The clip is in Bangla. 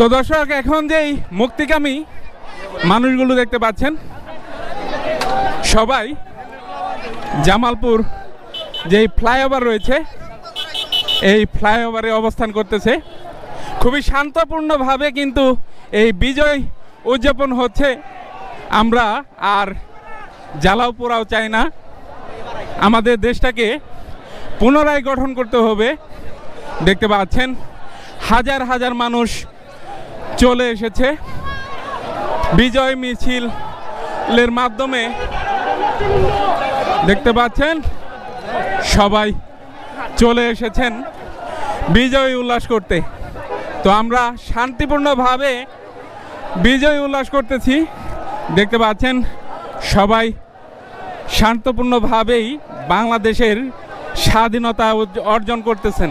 তো দর্শক, এখন যেই মুক্তিকামী মানুষগুলো দেখতে পাচ্ছেন, সবাই জামালপুর যেই ফ্লাইওভার রয়েছে, এই ফ্লাইওভারে অবস্থান করতেছে। খুবই শান্তপূর্ণভাবে কিন্তু এই বিজয় উদযাপন হচ্ছে। আমরা আর জ্বালাও পোড়াও চাই না। আমাদের দেশটাকে পুনরায় গঠন করতে হবে। দেখতে পাচ্ছেন, হাজার হাজার মানুষ চলে এসেছে। বিজয় মিছিলের মাধ্যমে। দেখতে পাচ্ছেন, সবাই চলে এসেছেন বিজয় উল্লাস করতে। তো আমরা শান্তিপূর্ণভাবে বিজয় উল্লাস করতেছি। দেখতে পাচ্ছেন, সবাই শান্তপূর্ণভাবেই বাংলাদেশের স্বাধীনতা অর্জন করতেছেন।